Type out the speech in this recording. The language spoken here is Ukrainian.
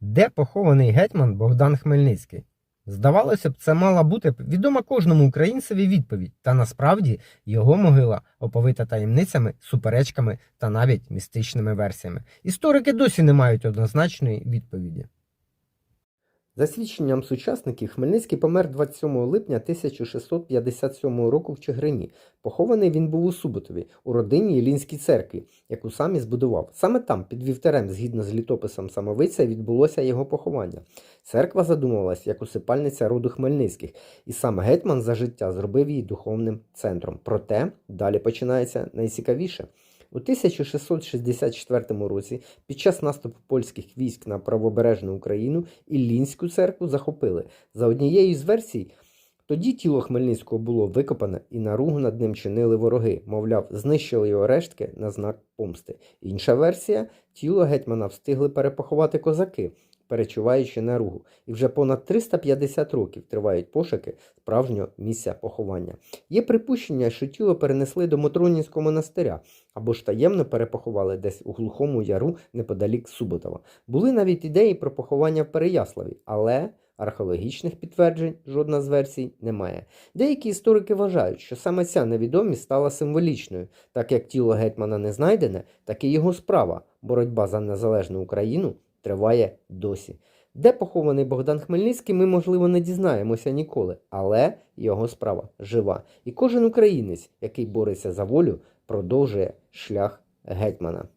Де похований гетьман Богдан Хмельницький? Здавалося б, це мала бути відома кожному українцеві відповідь, та насправді його могила оповита таємницями, суперечками та навіть містичними версіями. Історики досі не мають однозначної відповіді. За свідченням сучасників, Хмельницький помер 27 липня 1657 року в Чигирині. Похований він був у Суботові, у родині Ілінській церкві, яку сам і збудував. Саме там, під вівтарем, згідно з літописом самовиця, відбулося його поховання. Церква задумувалась як усипальниця роду Хмельницьких, і сам гетьман за життя зробив її духовним центром. Проте далі починається найцікавіше. У 1664 році під час наступу польських військ на правобережну Україну Іллінську церкву захопили. За однією з версій, тоді тіло Хмельницького було викопане і наругу над ним чинили вороги, мовляв, знищили його рештки на знак помсти. Інша версія тіло гетьмана встигли перепоховати козаки, перечуваючи наругу. І вже понад 350 років тривають пошуки справжнього місця поховання. Є припущення, що тіло перенесли до Мотронінського монастиря або ж таємно перепоховали десь у глухому яру неподалік Суботова. Були навіть ідеї про поховання в Переяславі, але археологічних підтверджень жодна з версій немає. Деякі історики вважають, що саме ця невідомість стала символічною, так як тіло гетьмана не знайдене, так і його справа, боротьба за незалежну Україну, триває досі. Де похований Богдан Хмельницький, ми, можливо, не дізнаємося ніколи, але його справа жива. І кожен українець, який бореться за волю, продовжує шлях гетьмана.